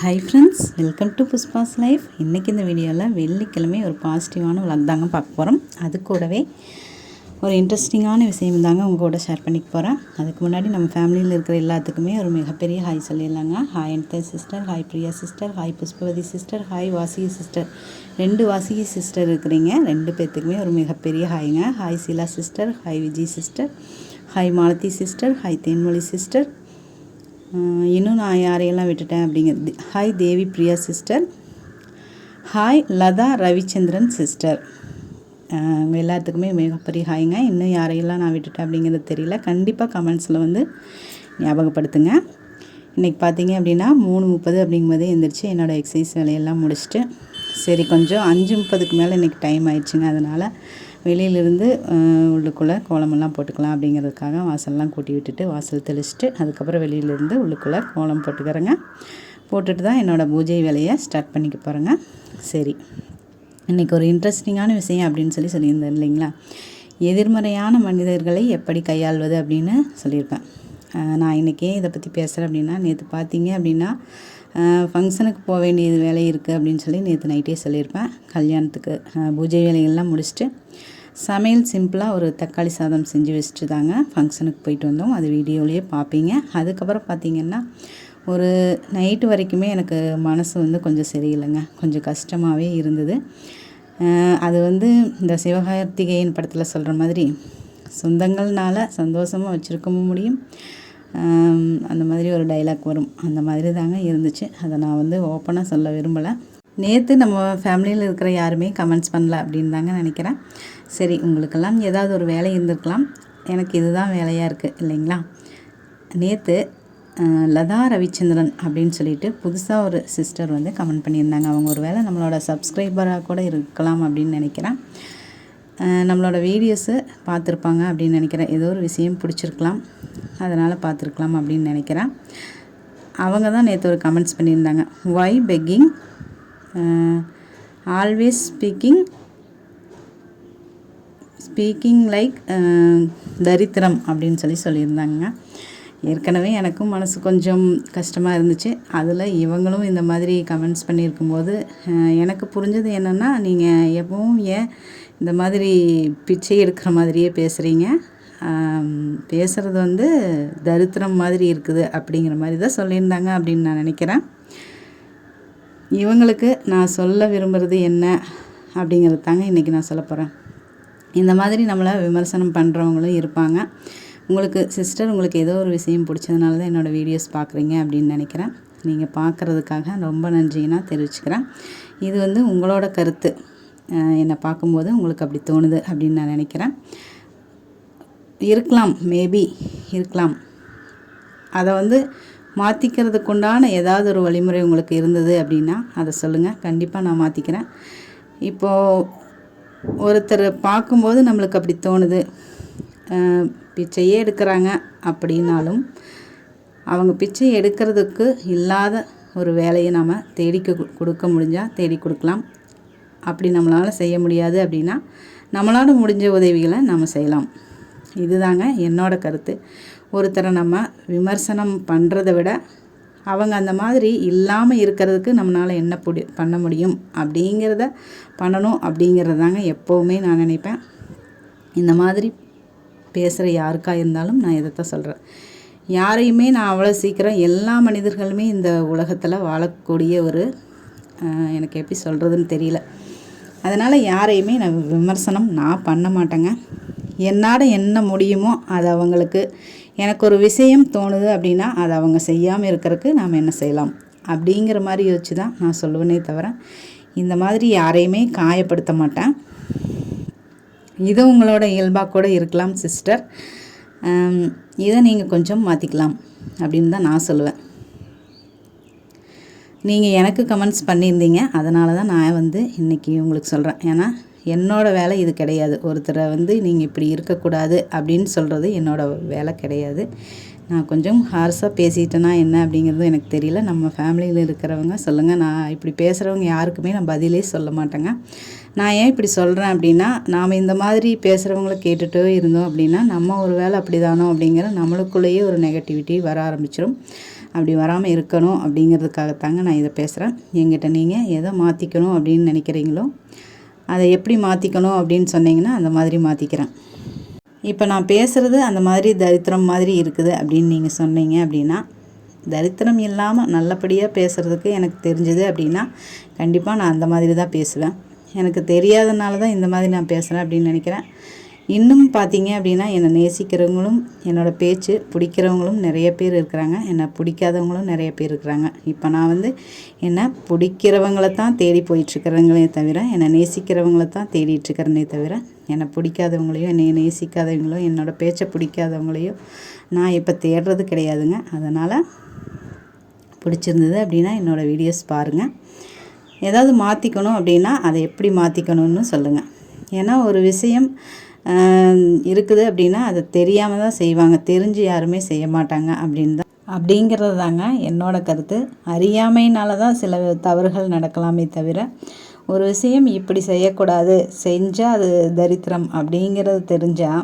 Hi friends welcome to Pushpa's life இன்றைக்கி இந்த வீடியோவில் வெள்ளிக்கிழமை ஒரு பாசிட்டிவான vlog தாங்க பார்க்க போகிறோம் அது கூடவே ஒரு இன்ட்ரெஸ்டிங்கான விஷயம் தாங்க உங்கள் கூட ஷேர் பண்ணிக்க போகிறேன் அதுக்கு முன்னாடி நம்ம ஃபேமிலியில் இருக்கிற எல்லாத்துக்குமே ஒரு மிகப்பெரிய hi சொல்லிடலாங்க. Hi Anita sister hi Priya sister hi Pushpavathi sister hi Vasiki sister ரெண்டு வாசிகி சிஸ்டர் இருக்கிறீங்க. ரெண்டு பேர்த்துக்குமே ஒரு மிகப்பெரிய ஹாய்ங்க hi Sheela sister hi Vijay sister hi Malathi sister hi Thenmozhi sister இன்னும் நான் யாரையெல்லாம் விட்டுட்டேன் அப்படிங்கிறது hi Devi Priya sister hi Latha Ravichandran sister எல்லாத்துக்குமே மிகப்பெரிய ஹாய்ங்க இன்னும் யாரையெல்லாம் நான் விட்டுட்டேன் அப்படிங்கிறது தெரியல. கண்டிப்பாக கமெண்ட்ஸில் வந்து ஞாபகப்படுத்துங்க. இன்றைக்கி பார்த்தீங்க அப்படின்னா மூணு முப்பது அப்படிங்கும்போதே எழுந்திரிச்சு என்னோடய எக்ஸசைஸ் வேலையெல்லாம் முடிச்சுட்டு சரி கொஞ்சம் அஞ்சு முப்பதுக்கு மேலே இன்றைக்கி டைம் ஆயிடுச்சுங்க. அதனால் வெளியிலிருந்து உள்ளுக்குள்ளே கோலமெல்லாம் போட்டுக்கலாம் அப்படிங்கிறதுக்காக வாசல்லாம் கூட்டி விட்டுட்டு வாசல் தெளிச்சுட்டு அதுக்கப்புறம் வெளியிலேருந்து உள்ளுக்குள்ளே கோலம் போட்டுக்கிறேங்க. போட்டுட்டு தான் என்னோடய பூஜை வேலையை ஸ்டார்ட் பண்ணிக்க போகிறேங்க சரி. இன்றைக்கி ஒரு இன்ட்ரெஸ்டிங்கான விஷயம் அப்படின்னு சொல்லி சொல்லியிருந்தேன் இல்லைங்களா? எதிர்மறையான மனிதர்களை எப்படி கையாள்வது அப்படின்னு சொல்லியிருப்பேன். நான் இன்றைக்கே இதை பற்றி பேசுகிறேன் அப்படின்னா நேற்று பார்த்தீங்க அப்படின்னா ஃபங்க்ஷனுக்கு போக வேண்டியது வேலை இருக்குது அப்படின்னு சொல்லி நேற்று நைட்டே சொல்லியிருப்பேன். கல்யாணத்துக்கு பூஜை வேலைகள்லாம் முடிச்சுட்டு சமையல் சிம்பிளாக ஒரு தக்காளி சாதம் செஞ்சு வச்சுட்டு தாங்க ஃபங்க்ஷனுக்கு போயிட்டு வந்தோம். அது வீடியோலேயே பார்ப்பீங்க அதுக்கப்புறம் பார்த்தீங்கன்னா ஒரு நைட்டு வரைக்குமே எனக்கு மனசு வந்து கொஞ்சம் சரியில்லைங்க. கொஞ்சம் கஷ்டமாகவே இருந்தது. அது வந்து இந்த சிவகார்த்திகேயன் படத்தில் சொல்கிற மாதிரி சொந்தங்கள்னால சந்தோஷமாக வச்சுருக்கவும் முடியும். அந்த மாதிரி ஒரு டைலாக் வரும். அந்த மாதிரி தாங்க இருந்துச்சு. அதை நான் வந்து ஓப்பனாக சொல்ல விரும்பலை. நேற்று நம்ம ஃபேமிலியில் இருக்கிற யாருமே கமெண்ட்ஸ் பண்ணல அப்படின்னு தாங்க நினைக்கிறேன். சரி உங்களுக்கெல்லாம் ஏதாவது ஒரு வேலை இருந்திருக்கலாம். எனக்கு இதுதான் வேலையாக இருக்குது இல்லைங்களா? நேற்று லதா ரவிச்சந்திரன் அப்படின்னு சொல்லிட்டு புதுசாக ஒரு சிஸ்டர் வந்து கமெண்ட் பண்ணியிருந்தாங்க. அவங்க ஒரு வேளை நம்மளோட சப்ஸ்கிரைபராக கூட இருக்கலாம் அப்படின்னு நினைக்கிறேன். நம்மளோட வீடியோஸை பார்த்துருப்பாங்க அப்படின்னு நினைக்கிறேன். ஏதோ ஒரு விஷயம் பிடிச்சிருக்கலாம். அதனால் பார்த்துருக்கலாம் அப்படின்னு நினைக்கிறேன். அவங்க தான் நேற்று ஒரு கமெண்ட்ஸ் பண்ணியிருந்தாங்க. Why begging always speaking speaking like தரித்திரம் அப்படின்னு சொல்லி சொல்லியிருந்தாங்க. ஏற்கனவே எனக்கும் மனசு கொஞ்சம் கஷ்டமாக இருந்துச்சு. அதில் இவங்களும் இந்த மாதிரி கமெண்ட்ஸ் பண்ணியிருக்கும்போது எனக்கு புரிஞ்சது என்னென்னா நீங்கள் எப்பவும் ஏன் இந்த மாதிரி பிச்சை எடுக்கிற மாதிரியே பேசுகிறீங்க பேசுகிறது வந்து தரித்திரம் மாதிரி இருக்குது அப்படிங்கிற மாதிரி தான் சொல்லியிருந்தாங்க அப்படின்னு நான் நினைக்கிறேன். இவங்களுக்கு நான் சொல்ல விரும்புகிறது என்ன அப்படிங்கிறது தாங்க இன்றைக்கி நான் சொல்ல போகிறேன் இந்த மாதிரி நம்மளை விமர்சனம் பண்ணுறவங்களும் இருப்பாங்க. உங்களுக்கு சிஸ்டர் உங்களுக்கு ஏதோ ஒரு விஷயம் பிடிச்சதுனால தான் என்னோடய வீடியோஸ் பார்க்குறீங்க அப்படின்னு நினைக்கிறேன். நீங்கள் பார்க்குறதுக்காக ரொம்ப நன்றினா தெரிவிச்சுக்கிறேன். இது வந்து உங்களோட கருத்து. என்னை பார்க்கும்போது உங்களுக்கு அப்படி தோணுது அப்படின்னு நான் நினைக்கிறேன். இருக்கலாம் மேபி இருக்கலாம். அதை வந்து மாற்றிக்கிறதுக்குண்டான ஏதாவது ஒரு வழிமுறை உங்களுக்கு இருந்தது அப்படின்னா அதை சொல்லுங்கள் கண்டிப்பாக நான் மாற்றிக்கிறேன் இப்போது ஒருத்தர் பார்க்கும்போது நம்மளுக்கு அப்படி தோணுது. பிச்சையே எடுக்கிறாங்க அப்படின்னாலும் அவங்க பிச்சை எடுக்கிறதுக்கு இல்லாத ஒரு வேலையை நாம் தேடி கொடுக்க முடிஞ்சால் தேடி கொடுக்கலாம். அப்படி நம்மளால் செய்ய முடியாது அப்படின்னா நம்மளால் முடிஞ்ச உதவிகளை நம்ம செய்யலாம். இதுதாங்க என்னோட கருத்து. ஒருத்தரை நம்ம விமர்சனம் பண்ணுறதை விட அவங்க அந்த மாதிரி இல்லாமல் இருக்கிறதுக்கு நம்மளால் என்ன புடி பண்ண முடியும்? அப்படிங்கிறத பண்ணணும் அப்படிங்கிறது தாங்க எப்போவுமே நான் நினைப்பேன். இந்த மாதிரி பேசுகிற யாருக்கா இருந்தாலும் நான் இதைத்தான் சொல்கிறேன் யாரையுமே நான் அவ்வளோ சீக்கிரம் எல்லா மனிதர்களுமே இந்த உலகத்தில் வாழக்கூடிய ஒரு எனக்கு எப்படி சொல்கிறதுன்னு தெரியல. அதனால் யாரையுமே நான் விமர்சனம் நான் பண்ண மாட்டேங்க. என்னால் என்ன முடியுமோ அது அவங்களுக்கு. எனக்கு ஒரு விஷயம் தோணுது அப்படின்னா அதை அவங்க செய்யாமல் இருக்கிறதுக்கு நாம் என்ன செய்யலாம்? அப்படிங்கிற மாதிரி யோசிச்சு தான் நான் சொல்லுவேனே தவிர இந்த மாதிரி யாரையுமே காயப்படுத்த மாட்டேன். இது உங்களோட இயல்பாக கூட இருக்கலாம் சிஸ்டர். இதை நீங்கள் கொஞ்சம் மாற்றிக்கலாம் அப்படின்னு தான் நான் சொல்லுவேன். நீங்கள் எனக்கு கமெண்ட்ஸ் பண்ணியிருந்தீங்க. அதனால தான் நான் வந்து இன்றைக்கி உங்களுக்கு சொல்கிறேன் ஏன்னா என்னோடய வேலை இது கிடையாது. ஒருத்தரை வந்து நீங்கள் இப்படி இருக்கக்கூடாது அப்படின்னு சொல்கிறது என்னோடய வேலை கிடையாது. நான் கொஞ்சம் ஹார்ஸாக பேசிட்டேனா என்ன அப்படிங்கிறது எனக்கு தெரியல. நம்ம ஃபேமிலியில் இருக்கிறவங்க சொல்லுங்கள் நான் இப்படி பேசுகிறவங்க யாருக்குமே நான் பதிலே சொல்ல மாட்டேங்க. நான் ஏன் இப்படி சொல்கிறேன் அப்படின்னா நாம் இந்த மாதிரி பேசுகிறவங்கள கேட்டுகிட்டே இருந்தோம் அப்படின்னா நம்ம ஒரு வேலை அப்படி தானோ அப்படிங்கிற நம்மளுக்குள்ளேயே ஒரு நெகட்டிவிட்டி வர ஆரம்பிச்சிடும் அப்படி வராமல் இருக்கணும் அப்படிங்கிறதுக்காகத்தாங்க நான் இதை பேசுகிறேன் எங்கிட்ட நீங்கள் எதை மாற்றிக்கணும் அப்படின்னு நினைக்கிறீங்களோ அதை எப்படி மாற்றிக்கணும் அப்படின்னு சொன்னீங்கன்னா அந்த மாதிரி மாற்றிக்கிறேன் இப்போ நான் பேசுகிறது அந்த மாதிரி தரித்திரம் மாதிரி இருக்குது அப்படின்னு நீங்கள் சொன்னீங்க அப்படின்னா தரித்திரம் இல்லாமல் நல்லபடியாக பேசுகிறதுக்கு எனக்கு தெரிஞ்சது அப்படின்னா கண்டிப்பாக நான் அந்த மாதிரி தான் பேசுவேன். எனக்கு தெரியாதனால தான் இந்த மாதிரி நான் பேசுகிறேன் அப்படின்னு நினைக்கிறேன். இன்னும் பார்த்தீங்க அப்படின்னா என்னை நேசிக்கிறவங்களும் என்னோடய பேச்சு பிடிக்கிறவங்களும் நிறைய பேர் இருக்கிறாங்க. என்னை பிடிக்காதவங்களும் நிறைய பேர் இருக்கிறாங்க. இப்போ நான் வந்து என்னை பிடிக்கிறவங்களை தான் தேடி போயிட்டுருக்கிறவங்களே தவிர என்னை நேசிக்கிறவங்கள தான் தேடிட்டுருக்கிறனே தவிர என்னை பிடிக்காதவங்களையும் என்னை நேசிக்காதவங்களோ என்னோடய பேச்சை பிடிக்காதவங்களையோ நான் இப்போ தேடுறது கிடையாதுங்க. அதனால் பிடிச்சிருந்தது அப்படின்னா என்னோடய வீடியோஸ் பாருங்கள் ஏதாவது மாற்றிக்கணும் அப்படின்னா அதை எப்படி மாற்றிக்கணும்னு சொல்லுங்கள் ஏன்னா ஒரு விஷயம் இருக்குது அப்படின்னா அதை தெரியாமல் தான் செய்வாங்க. தெரிஞ்சு யாருமே செய்ய மாட்டாங்க அப்படின்னு தான். அப்படிங்கிறது தாங்க என்னோடய கருத்து. அறியாமையினால தான் சில தவறுகள் நடக்கலாமே தவிர ஒரு விஷயம் இப்படி செய்யக்கூடாது செஞ்சால் அது தரித்திரம் அப்படிங்கிறது தெரிஞ்சால்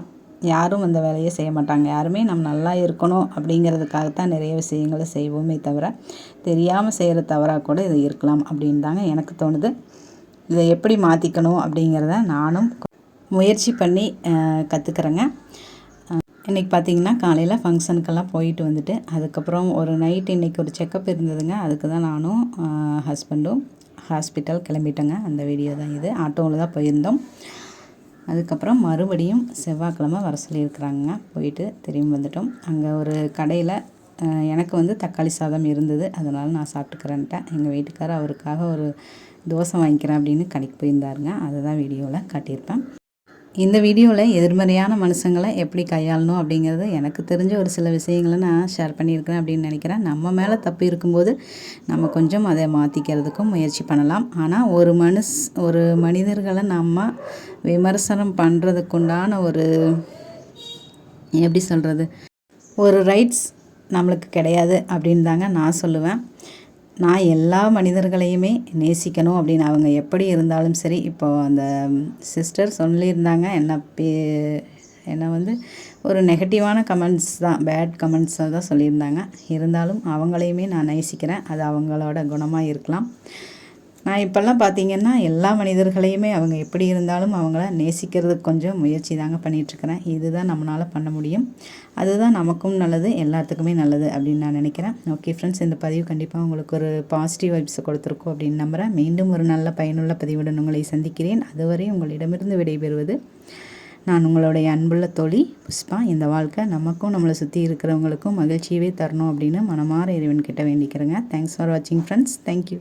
யாரும் அந்த வேலையை செய்ய மாட்டாங்க. யாருமே நம்ம நல்லா இருக்கணும் அப்படிங்கிறதுக்காகத்தான் நிறைய விஷயங்களை செய்வோமே தவிர தெரியாமல் செய்கிற தவறாக கூட இது இருக்கலாம் அப்படின்னு தாங்க எனக்கு தோணுது. இதை எப்படி மாற்றிக்கணும் அப்படிங்கிறத நானும் முயற்சி பண்ணி கற்றுக்குறேங்க இன்றைக்கி பார்த்திங்கன்னா காலையில் ஃபங்க்ஷனுக்கெல்லாம் போயிட்டு வந்துட்டு அதுக்கப்புறம் ஒரு நைட் இன்றைக்கி ஒரு செக்கப் இருந்ததுங்க. அதுக்கு தான் நானும் ஹஸ்பண்டும் ஹாஸ்பிட்டல் கிளம்பிட்டோங்க. அந்த வீடியோ தான் இது. ஆட்டோவில் தான் போயிருந்தோம். அதுக்கப்புறம் மறுபடியும் செவ்வாய்க்கிழமை வர சொல்லியிருக்கிறாங்க. போயிட்டு திரும்பி வந்துட்டோம். அங்கே ஒரு கடையில் எனக்கு வந்து தக்காளி சாதம் இருந்தது. அதனால் நான் சாப்பிட்டுக்கிறேன்ட்டேன். எங்கள் வீட்டுக்காரர் அவருக்காக ஒரு தோசை வாங்கிக்கிறேன் அப்படின்னு கடைக்கு போயிருந்தாருங்க. அதை தான் வீடியோவில் காட்டியிருப்பேன். இந்த வீடியோவில் எதிர்மறையான மனுஷங்களை எப்படி கையாளணும் அப்படிங்கிறது எனக்கு தெரிஞ்ச ஒரு சில விஷயங்களை நான் ஷேர் பண்ணியிருக்கிறேன் அப்படின்னு நினைக்கிறேன். நம்ம மேலே தப்பு இருக்கும்போது நம்ம கொஞ்சம் அதை மாற்றிக்கிறதுக்கும் முயற்சி பண்ணலாம். ஆனால் ஒரு மனுஷ் ஒரு மனிதர்களை நம்ம விமர்சனம் பண்ணுறதுக்குண்டான ஒரு எப்படி சொல்கிறது ஒரு ரைட்ஸ் நம்மளுக்கு கிடையாது அப்படின்னு தாங்க நான் சொல்லுவேன். நான் எல்லா மனிதர்களையுமே நேசிக்கணும் அப்படின்னு அவங்க எப்படி இருந்தாலும் சரி இப்போது அந்த சிஸ்டர் சொல்லியிருந்தாங்க என்ன பே என்ன வந்து ஒரு நெகட்டிவான கமெண்ட்ஸ் தான் பேட் கமெண்ட்ஸாக தான் சொல்லியிருந்தாங்க. இருந்தாலும் அவங்களையுமே நான் நேசிக்கிறேன் அது அவங்களோட குணமாக இருக்கலாம். நான் இப்போல்லாம் பார்த்தீங்கன்னா எல்லா மனிதர்களையுமே அவங்க எப்படி இருந்தாலும் அவங்கள நேசிக்கிறதுக்கு கொஞ்சம் முயற்சி தாங்க பண்ணிகிட்ருக்கிறேன் இதுதான் நம்மளால் பண்ண முடியும். அதுதான் நமக்கும் நல்லது எல்லாத்துக்குமே நல்லது அப்படின்னு நான் நினைக்கிறேன். ஓகே ஃப்ரெண்ட்ஸ் இந்த பதிவு கண்டிப்பாக உங்களுக்கு ஒரு பாசிட்டிவ் வைப்ஸை கொடுத்துருக்கோம் அப்படின்னு நம்புகிறேன் மீண்டும் ஒரு நல்ல பயனுள்ள பதிவுடன் உங்களை சந்திக்கிறேன். அதுவரை உங்களிடமிருந்து விடைபெறுவது நான் உங்களுடைய அன்புள்ள தோழி புஷ்பா. இந்த வாழ்க்கை நமக்கும் நம்மளை சுற்றி இருக்கிறவங்களுக்கும் மகிழ்ச்சியவே தரணும் அப்படின்னு மனமாற இறைவன் கிட்ட வேண்டிக்கிறேங்க. தேங்க்ஸ் ஃபார் வாட்சிங் ஃப்ரெண்ட்ஸ் தேங்க்யூ